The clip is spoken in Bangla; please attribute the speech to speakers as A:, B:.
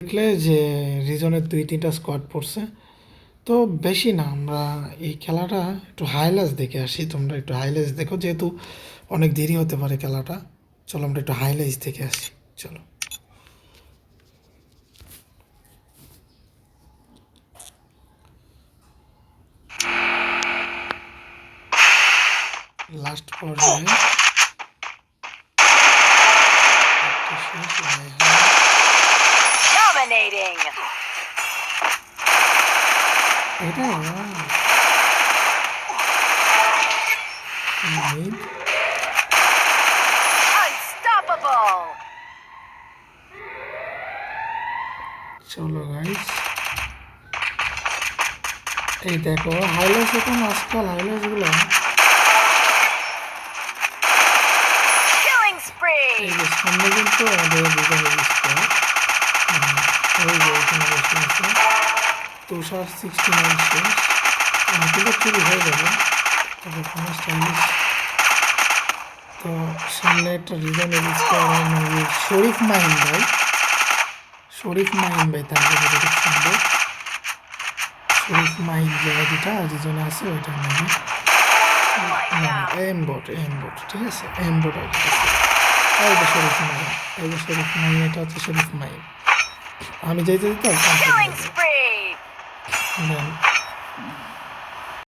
A: দেখলে যে রিজনের দুই তিনটা স্কোয়াড পড়ছে, তো বেশি না, আমরা এই খেলাটা একটু হাইলাইটস দেখে আসি, তোমরা একটু হাইলাইটস দেখো, যেহেতু অনেক দেরি হতে পারে খেলাটা, চলো আমরা একটু হাইলাইটস দেখে আসি, চলো। লাস্ট পর্যায়ে একটা শেষ রায়হান
B: Dominating.
A: এটা
B: Unstoppable.
A: চলো গাইস এই দেখো হাইলাইটস এখন আজকাল
B: হাইলাইটসগুলো।
A: এই যে সামনে কিন্তু আমাদের দুটো স্কোয়ার ওই যে এখানে বসে আছে। তুষার সিক্সটি নাইন শেষ কিন্তু চুরি হয়ে যাবে তবে কোনো স্টাইলিশ তো সামনে একটা মানে শরীফ মাহিন ভাই। শরীফ মাহিন ভাই তার খুব সুন্দর। শরীফ মাহিন যে আইডিটা রিজনে আছে ওইটা নাকি এম বট এম বট ঠিক আছে? এম বট আইডি এই যে শরীফ মাহিন এই শরীফ মাহিন এটা হচ্ছে শরীফ মাহিন আমি যেতে দিতে
B: Killing spree.
A: দেন